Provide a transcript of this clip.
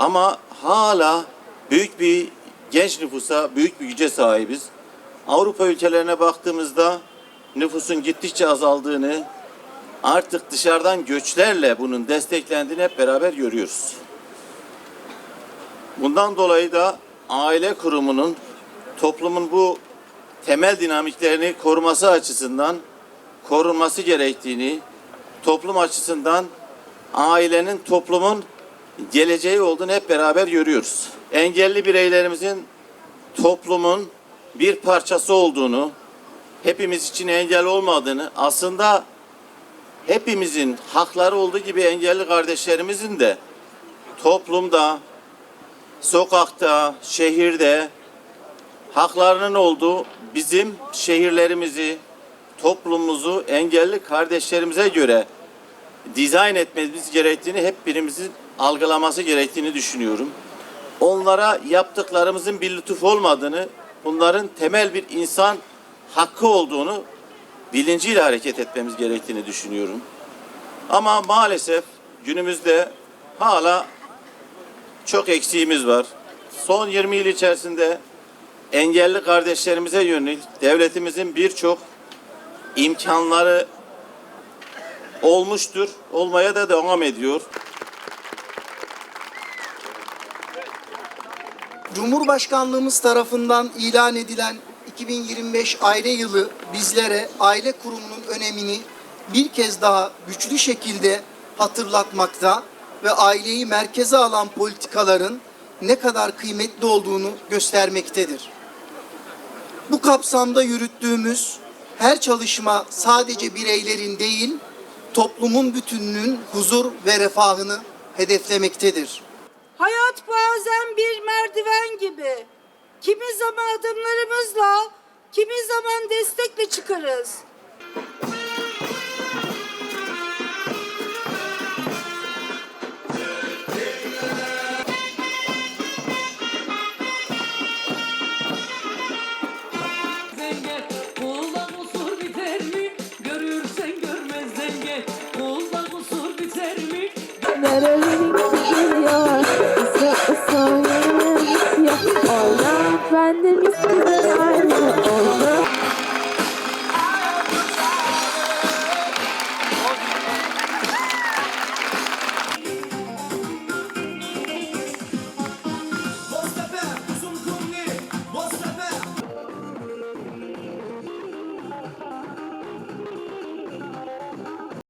Ama hala büyük bir genç nüfusa, büyük bir güce sahibiz. Avrupa ülkelerine baktığımızda nüfusun gittikçe azaldığını, artık dışarıdan göçlerle bunun desteklendiğini hep beraber görüyoruz. Bundan dolayı da aile kurumunun toplumun bu temel dinamiklerini koruması açısından korunması gerektiğini, toplum açısından ailenin toplumun geleceği olduğunu hep beraber görüyoruz. Engelli bireylerimizin toplumun bir parçası olduğunu, hepimiz için engel olmadığını, aslında hepimizin hakları olduğu gibi engelli kardeşlerimizin de toplumda, sokakta, şehirde haklarının olduğu bizim şehirlerimizi, toplumumuzu engelli kardeşlerimize göre dizayn etmemiz gerektiğini hep birimizin algılaması gerektiğini düşünüyorum. Onlara yaptıklarımızın bir lütuf olmadığını, bunların temel bir insan hakkı olduğunu bilinciyle hareket etmemiz gerektiğini düşünüyorum. Ama maalesef günümüzde hala çok eksiğimiz var. Son 20 yıl içerisinde engelli kardeşlerimize yönelik devletimizin birçok imkanları olmuştur, olmaya da devam ediyor. Cumhurbaşkanlığımız tarafından ilan edilen 2025 aile yılı bizlere aile kurumunun önemini bir kez daha güçlü şekilde hatırlatmakta ve aileyi merkeze alan politikaların ne kadar kıymetli olduğunu göstermektedir. Bu kapsamda yürüttüğümüz her çalışma sadece bireylerin değil, toplumun bütününün huzur ve refahını hedeflemektedir. Hayat bazen bir gibi. Kimi zaman adımlarımızla, kimi zaman destekle çıkarız. denge Kulda kendimiz gibi